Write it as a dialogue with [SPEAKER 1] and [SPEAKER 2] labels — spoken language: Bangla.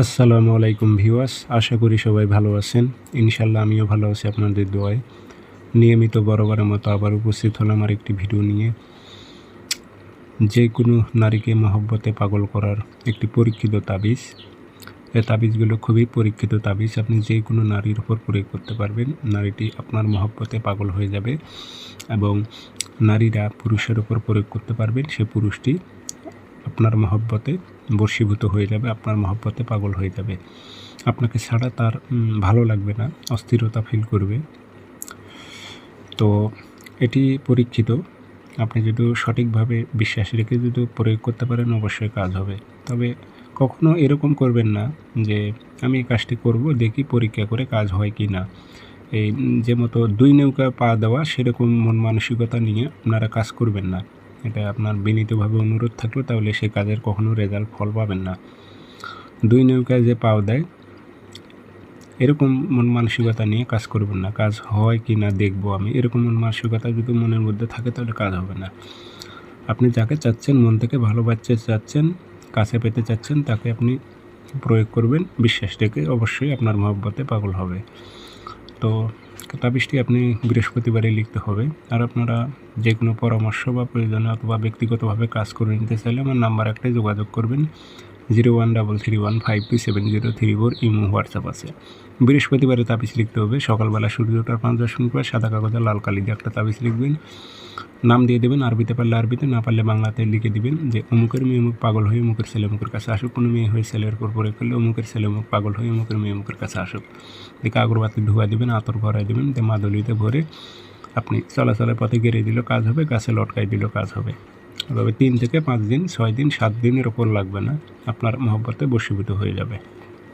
[SPEAKER 1] আসসালামু আলাইকুম ভিউয়ার্স, আশা করি সবাই ভালো আছেন। ইনশাল্লাহ আমিও ভালো আছি আপনাদের দোয়ায়। নিয়মিত বরাবরের মতো আবার উপস্থিত হলাম আর একটি ভিডিও নিয়ে। যে কোনো নারীকে মহব্বতে পাগল করার একটি পরীক্ষিত তাবিজ। এ তাবিজগুলো খুবই পরীক্ষিত তাবিজ, আপনি যে কোনো নারীর উপর প্রয়োগ করতে পারবেন। নারীটি আপনার মহব্বতে পাগল হয়ে যাবে এবং নারীরা পুরুষের উপর প্রয়োগ করতে পারবেন। সে পুরুষটি আপনার মহব্বতে বশীভূত হয়ে যাবে, আপনার মহব্বতে পাগল হয়ে যাবে। আপনাকে ছাড়া তার ভালো লাগবে না, অস্থিরতা ফিল করবে। তো এটি পরীক্ষিত। আপনি যদি সঠিকভাবে বিশ্বাস রেখে যদি প্রয়োগ করতে পারেন, অবশ্যই কাজ হবে। তবে কখনো এরকম করবেন না যে, আমি এই কাজটি করব, দেখি পরীক্ষা করে কাজ হয় কি না। এই যে মতো দুই নৌকা পা দেওয়া, সেরকম মন মানসিকতা নিয়ে আপনারা কাজ করবেন না। এটা আপনার বিনীতভাবে অনুরোধ থাকল, তাহলে সে কাজের কখনো রেজাল্ট ফল পাবেন না। দুই নৌকায় যে পাও দেয়, এরকম মন মানসিকতা নিয়ে কাজ করবেন না। কাজ হয় কি না দেখব আমি। এরকম মন মানসিকতা যদি মনের মধ্যে থাকে, তাহলে কাজ হবে না। আপনি যাকে চাচ্ছেন, মন থেকে ভালোবাসতে চাচ্ছেন, কাছে পেতে চাচ্ছেন, তাকে আপনি প্রয়োগ করবেন। বিশ্বাস রেখে অবশ্যই আপনার মহব্বতে পাগল হবে। তো তাবিজটি আপনি বৃহস্পতিবারে লিখতে হবে। আর আপনারা যে কোনো পরামর্শ বা প্রয়োজনে অথবা ব্যক্তিগতভাবে কাজ করে নিতে চাইলে আমার নাম্বার একটাই যোগাযোগ করবেন। Zero one double three one five two seven zero three four Imo WhatsApp আছে। বৃহস্পতিবারে তাবিজ লিখতে হবে। সকালবেলা সূর্য ওঠার পাঁচ দশ মিনিট পর সাদা কাগজে লাল কালি দিয়ে একটা তাবিজ লিখবেন। নাম দিয়ে দেবেন, আরবিতে পারলে আরবিতে, না পারলে বাংলাতে লিখে দিবেন যে, অমুকের মেয়ে অমুক পাগল হয়ে অমুকের ছেলে অমুকের কাছে আসুক। কোনো মেয়ে হয়ে ছেলের উপর পরে করলে অমুকের ছেলে অমুক পাগল হয়ে অমুকের মেয়ে অমুকের কাছে আসুক। দিকে আগরবাতি ধোয়া দেবেন, আতর ভরাই দেবেন দিয়ে মাদলিতে ভরে আপনি চলাচলের পথে গেড়ে দিল কাজ হবে, গাছে লটকাই দিল কাজ হবে। এভাবে তিন থেকে পাঁচ দিন, ছয় দিন, সাত দিনের ওপর লাগবে না, আপনার মহব্বতে বশীভূত হয়ে যাবে।